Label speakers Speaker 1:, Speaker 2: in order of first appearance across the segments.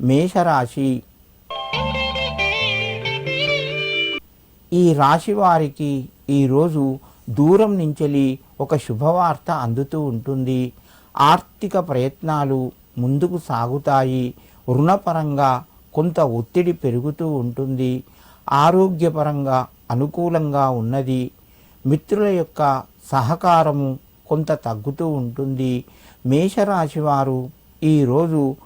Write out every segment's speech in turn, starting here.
Speaker 1: మేషరాశి. ఈ రాశి వారికి ఈరోజు దూరం నుంచెలి ఒక శుభవార్త అందుతూ ఉంటుంది. ఆర్థిక ప్రయత్నాలు ముందుకు సాగుతాయి. రుణపరంగా కొంత ఒత్తిడి పెరుగుతూ ఉంటుంది. ఆరోగ్యపరంగా అనుకూలంగా ఉన్నది. మిత్రుల యొక్క సహకారము కొంత తగ్గుతూ ఉంటుంది. మేషరాశి వారు ఈరోజు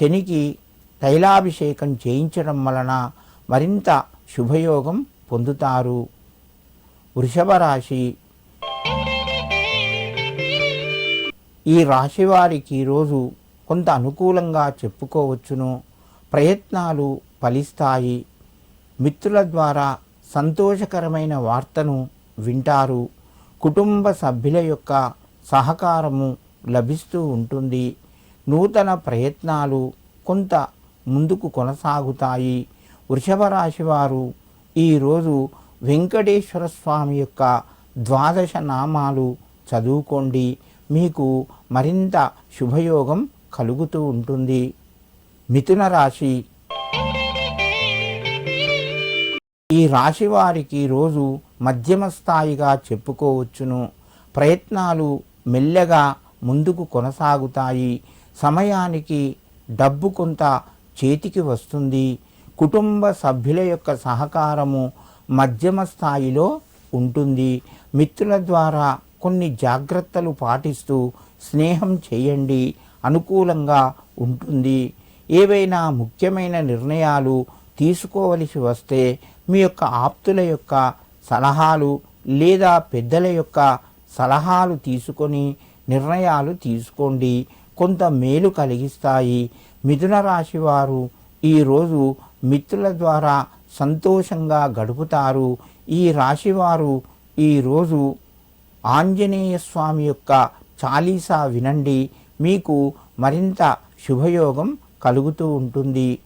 Speaker 1: శనికి తైలాభిషేకం చేయించడం వలన మరింత శుభయోగం పొందుతారు. వృషభ రాశి. ఈ రాశి వారికి ఈరోజు కొంత అనుకూలంగా చెప్పుకోవచ్చును. ప్రయత్నాలు ఫలిస్తాయి. మిత్రుల ద్వారా సంతోషకరమైన వార్తను వింటారు. కుటుంబ సభ్యుల యొక్క సహకారము లభిస్తూ ఉంటుంది. నూతన ప్రయత్నాలు కొంత ముందుకు కొనసాగుతాయి. వృషభ రాశి వారు ఈరోజు వెంకటేశ్వర స్వామి యొక్క ద్వాదశ నామాలు చదువుకోండి. మీకు మరింత శుభయోగం కలుగుతూ ఉంటుంది. మిథున రాశి. ఈ రాశి వారికి రోజు మధ్యమ స్థాయిగా చెప్పుకోవచ్చును. ప్రయత్నాలు మెల్లగా ముందుకు కొనసాగుతాయి. సమయానికి డబ్బు కొంత చేతికి వస్తుంది. కుటుంబ సభ్యుల యొక్క సహకారము మధ్యమ స్థాయిలో ఉంటుంది. మిత్రుల ద్వారా కొన్ని జాగ్రత్తలు పాటిస్తూ స్నేహం చేయండి. అనుకూలంగా ఉంటుంది. ఏవైనా ముఖ్యమైన నిర్ణయాలు తీసుకోవలసి వస్తే మీ యొక్క ఆప్తుల యొక్క సలహాలు లేదా పెద్దల యొక్క సలహాలు తీసుకొని నిర్ణయాలు తీసుకోండి. కొంత మేలు కలిగిస్తాయి. మిథున రాశి వారు ఈరోజు మిత్రుల ద్వారా సంతోషంగా గడుపుతారు. ఈ రాశివారు ఈరోజు ఆంజనేయ స్వామి యొక్క చాలీసా వినండి. మీకు మరింత శుభయోగం కలుగుతూ ఉంటుంది.